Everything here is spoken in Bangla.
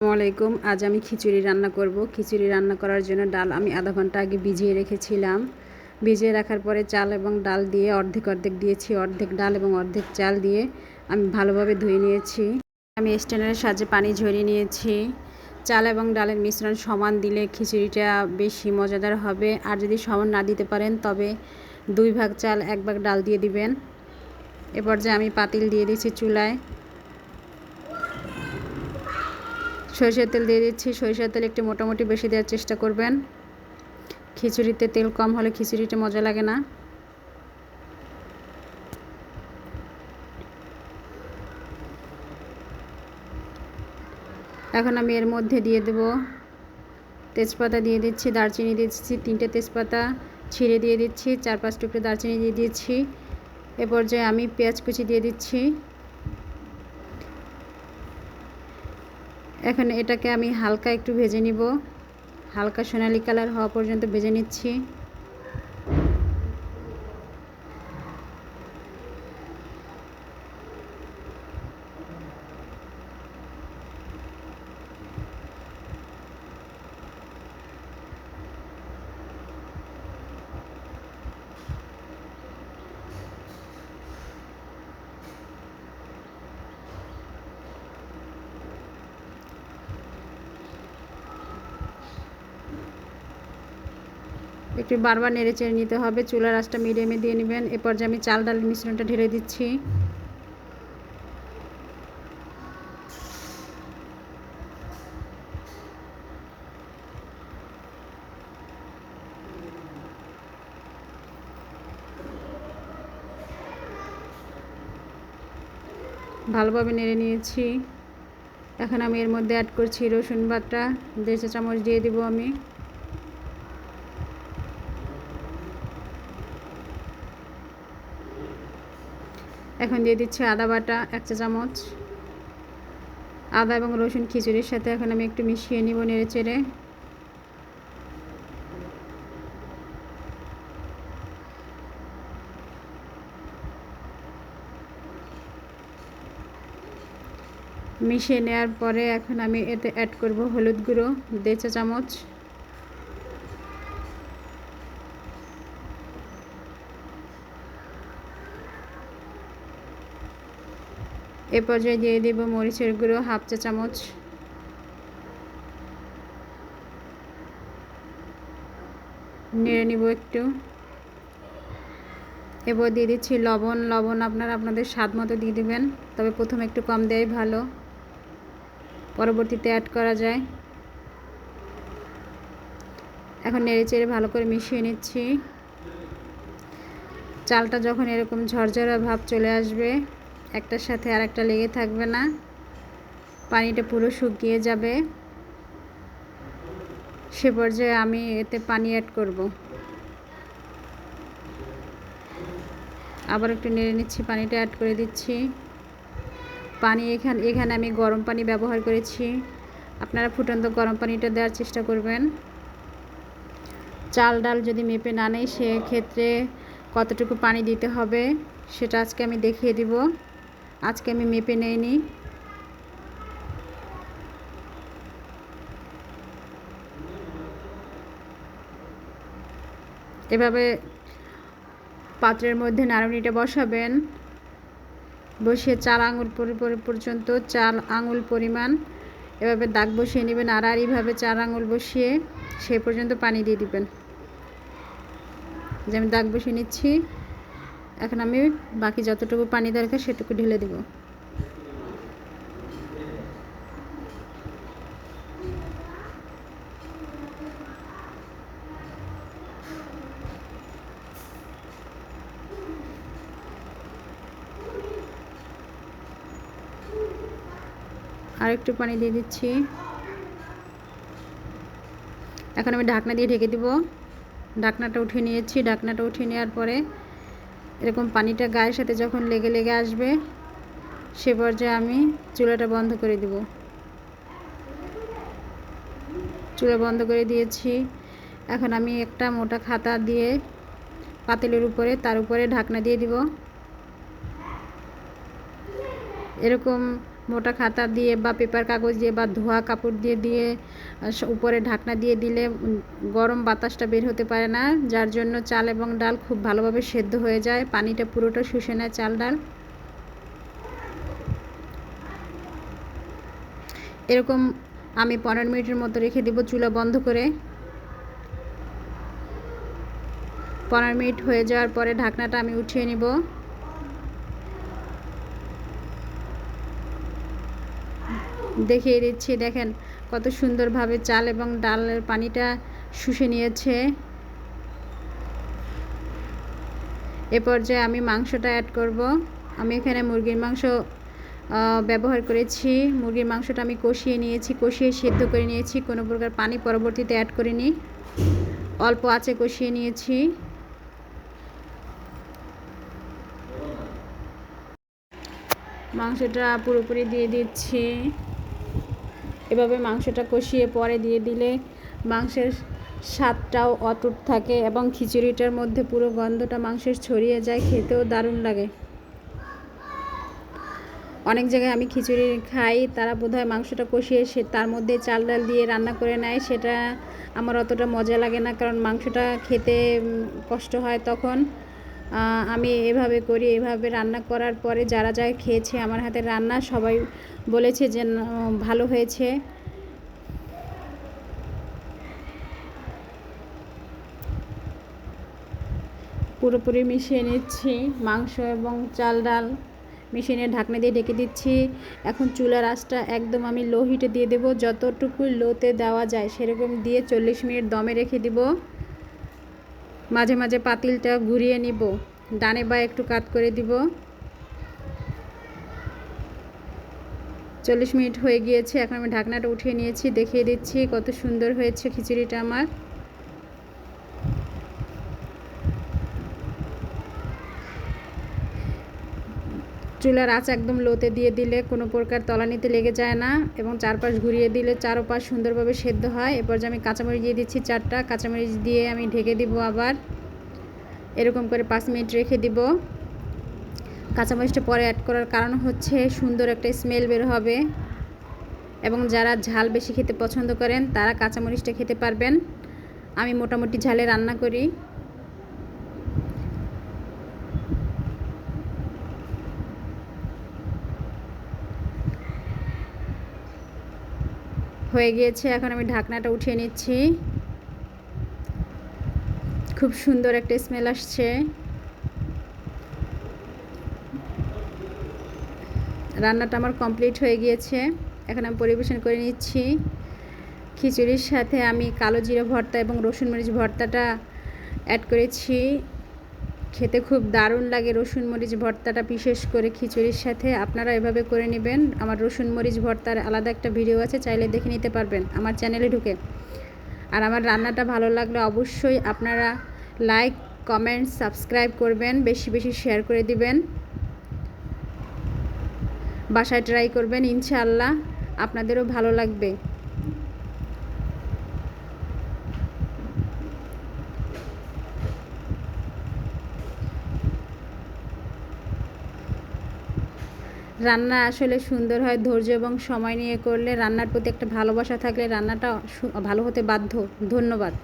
আসসালামু আলাইকুম। আজ আমি খিচুড়ি রান্না করব। খিচুড়ি রান্না করার জন্য ডাল আমি আধা ঘণ্টা আগে ভিজিয়ে রেখেছিলাম। ভিজিয়ে রাখার পরে চাল এবং ডাল দিয়ে অর্ধেক অর্ধেক দিয়েছি, অর্ধেক ডাল এবং অর্ধেক চাল দিয়ে আমি ভালোভাবে ধুয়ে নিয়েছি। আমি স্ট্যান্ডারের সাহায্যে পানি ঝরিয়ে নিয়েছি। চাল এবং ডালের মিশ্রণ সমান দিলে খিচুড়িটা বেশি মজাদার হবে। আর যদি সমান না দিতে পারেন, তবে দুই ভাগ চাল, এক ভাগ ডাল দিয়ে দিবেন। এ পর্যায়ে আমি পাতিল দিয়ে দিয়েছি চুলায়। সরিষার তেল দিয়ে দিচ্ছি। সরিষার তেল একটু মোটামুটি বেশি দেওয়ার চেষ্টা করবেন। খিচুড়িতে তেল কম হলে খিচুড়িটা মজা লাগে না। এখন আমি এর মধ্যে দিয়ে দেব তেজপাতা দিয়ে দিচ্ছি, দারচিনি দিচ্ছি, তিনটে তেজপাতা, ছিঁড়ে দিয়ে দিচ্ছি, চার পাঁচ টুকরো দারচিনি দিয়ে দিচ্ছি। এ পর্যায়ে আমি পেঁয়াজ কুচি দিয়ে দিচ্ছি। এখন এটাকে আমি হালকা একটু ভেজে নিব। হালকা সোনালি কালার হওয়া পর্যন্ত ভেজে নিচ্ছি। একটু বারবার নেড়ে চেড়ে নিতে হবে। চুলার আঁচটা মিডিয়ামে দিয়ে নেবেন। এ পর্যায়ে আমি চাল ডালের মিশ্রণটা ঢেলে দিচ্ছি। ভালোভাবে নেড়ে নিয়েছি। এখন আমি এর মধ্যে অ্যাড করছি রসুন বাটা। দেড় চা চামচ দিয়ে দিব আমি। এখন দিয়ে দিচ্ছি আদা বাটা, এক চা চামচ। আদা এবং রসুন খিচুড়ির সাথে এখন আমি একটু মিশিয়ে নিব নেড়ে চেড়ে মিশিয়ে নেওয়ার পরে এখন আমি এতে অ্যাড করব হলুদ গুঁড়ো, দেড় চা চামচ। এ পর্যায়ে দিয়ে দেব মরিচের গুঁড়ো, হাফ চা চামচ। নেড়ে নিব একটু। এবার দিয়ে দিচ্ছি লবণ। লবণ আপনারা আপনাদের স্বাদ মতো দিয়ে দেবেন, তবে প্রথমে একটু কম দেয় ভালো। পরবর্তীতে অ্যাড করা যায়। এখন নেড়ে চেড়ে ভালো করে মিশিয়ে নিচ্ছি। চালটা যখন এরকম ঝরঝরা ভাব চলে আসবে একটার সাথে আর একটা লেগে থাকবে না। পানিটা পুরো শুকিয়ে যাবে। সে পর্যায়ে আমি এতে পানি অ্যাড করব। আবার একটু নেড়ে নিচ্ছি, পানিটা অ্যাড করে দিচ্ছি। পানি এখানে এখানে আমি গরম পানি ব্যবহার করেছি। আপনারা ফুটন্ত গরম পানিটা দেওয়ার চেষ্টা করবেন। চাল ডাল যদি মেপে না নেই, সেক্ষেত্রে কতটুকু পানি দিতে হবে, সেটা আজকে আমি দেখিয়ে দিব। আজকে আমি মেপে নেইনি। এভাবে পাত্রের মধ্যে নাড়ুনিটা বসাবেন। বসিয়ে চাল আঙুল পর্যন্ত, চাল আঙুল পরিমাণ। এভাবে দাগ বসিয়ে নেবেন আড়াআড়িভাবে চার আঙুল বসিয়ে সে পর্যন্ত পানি দিয়ে দিবেন। যে আমি দাগ বসিয়ে নিচ্ছি। এখন আমি বাকি যতটুকু পানি দরকার সেটুকু ঢেলে দেব। আর একটু পানি দিয়ে দিচ্ছি। এখন আমি ঢাকনা দিয়ে ঢেকে দিব। ঢাকনাটা উঠিয়ে নিয়েছি। ঢাকনাটা উঠিয়ে নেওয়ার পরে এরকম পানিটা গায়ের সাথে যখন লেগে লেগে আসবে, সে পর্যায়ে আমি চুলাটা বন্ধ করে দিব। চুলা বন্ধ করে দিয়েছি। এখন আমি একটা মোটা খাতা দিয়ে পাতিলের উপরে, তার উপরে ঢাকনা দিয়ে দিব। এরকম মোটা খাতা দিয়ে বা পেপার কাগজ দিয়ে বা ধোয়া কাপড় দিয়ে দিয়ে উপরে ঢাকনা দিয়ে দিলে গরম বাতাসটা বের হতে পারে না, যার জন্য চাল এবং ডাল খুব ভালোভাবে সেদ্ধ হয়ে যায়। পানিটা পুরোটা শুষে নেয় চাল ডাল। এরকম আমি পনেরো মিনিটের মতো রেখে দিব চুলা বন্ধ করে। পনেরো মিনিট হয়ে যাওয়ার পরে ঢাকনাটা আমি উঠিয়ে নিব। দেখিয়ে দিচ্ছি, দেখেন কত সুন্দরভাবে চাল এবং ডালের পানিটা শুষে নিয়েছে। এ পর্যায়ে আমি মাংসটা অ্যাড করব। আমি এখানে মুরগির মাংস ব্যবহার করেছি। মুরগির মাংসটা আমি কষিয়ে নিয়েছি, কষিয়ে সেদ্ধ করে নিয়েছি। কোনো প্রকার পানি পরবর্তীতে অ্যাড করিনি। অল্প আছে কষিয়ে নিয়েছি। মাংসটা পুরোপুরি দিয়ে দিচ্ছি। এভাবে মাংসটা কষিয়ে পরে দিয়ে দিলে মাংসের স্বাদটাও অটুট থাকে এবং খিচুড়িটার মধ্যে পুরো গন্ধটা মাংসের ছড়িয়ে যায়, খেতেও দারুণ লাগে। অনেক জায়গায় আমি খিচুড়ি খাই, তারা বোধহয় মাংসটা কষিয়ে সে তার মধ্যে চাল ডাল দিয়ে রান্না করে নেয়, সেটা আমার অতটা মজা লাগে না, কারণ মাংসটা খেতে কষ্ট হয় তখন। আমি এভাবে করি, এভাবে রান্না করার পরে যারা যারা খেয়েছে আমার হাতের রান্না সবাই বলেছে যে ভালো হয়েছে। পুরোপুরি মিশিয়ে নিচ্ছি, মাংস এবং চাল ডাল মিশিয়ে ঢাকনা দিয়ে ঢেকে দিচ্ছি। এখন চুলার আঁচটা একদম আমি লো হিটে দিয়ে দেবো যতটুকু লোতে দেওয়া যায় সেরকম দিয়ে চল্লিশ মিনিট দমে রেখে দিব। মাঝে মাঝে পাতিলটা ঘুরিয়ে নিব। ডানে বা একটু কাত করে দিব। চল্লিশ মিনিট হয়ে গিয়েছে, এখন আমি ঢাকনাটা উঠিয়ে নিয়েছি, দেখিয়ে দিচ্ছি কত সুন্দর হয়েছে খিচুড়িটা আমার। চুলার আঁচ একদম লোতে দিয়ে দিলে কোনো প্রকার তলানিতে লেগে যায় না এবং চারপাশ ঘুরিয়ে দিলে চারোপাশ সুন্দরভাবে সেদ্ধ হয়। এরপর যে আমি কাঁচামরিচ দিয়ে দিচ্ছি চারটা। কাঁচামরিচ দিয়ে আমি ঢেকে দিব আবার। এরকম করে পাঁচ মিনিট রেখে দিব। কাঁচামরিচটা পরে অ্যাড করার কারণ হচ্ছে সুন্দর একটা স্মেল বের হবে এবং যারা ঝাল বেশি খেতে পছন্দ করেন, তারা কাঁচামরিচটা খেতে পারবেন। আমি মোটামুটি ঝালে রান্না করি। হয়ে গিয়েছে। এখন আমি ঢাকনাটা উঠিয়ে নিচ্ছি। খুব সুন্দর একটা স্মেল আসছে। রান্নাটা আমার কমপ্লিট হয়ে গিয়েছে। এখন আমি পরিবেশন করে নিচ্ছি। খিচুড়ির সাথে আমি কালো জিরে ভর্তা এবং রসুন মরিচ ভর্তাটা অ্যাড করেছি। খেতে খুব দারুণ লাগে রসুন মরিচ ভর্তাটা, বিশেষ করে খিচুড়ির সাথে। আপনারা এভাবে করে নেবেন। আমার রসুন মরিচ ভর্তার আলাদা একটা ভিডিও আছে, চাইলে দেখে নিতে পারবেন আমার চ্যানেলে ঢুকে। আর আমার রান্নাটা ভালো লাগলে অবশ্যই আপনারা লাইক, কমেন্ট, সাবস্ক্রাইব করবেন, বেশি বেশি শেয়ার করে দিবেন। বাসায় ট্রাই করবেন, ইনশাআল্লাহ। আপনাদেরও ভালো লাগবে। রান্না আসলে সুন্দর হয়, ধৈর্য এবং সময় নিয়ে করলে রান্নার প্রতি একটা ভালোবাসা থাকলে রান্নাটা ভালো হতে বাধ্য। ধন্যবাদ।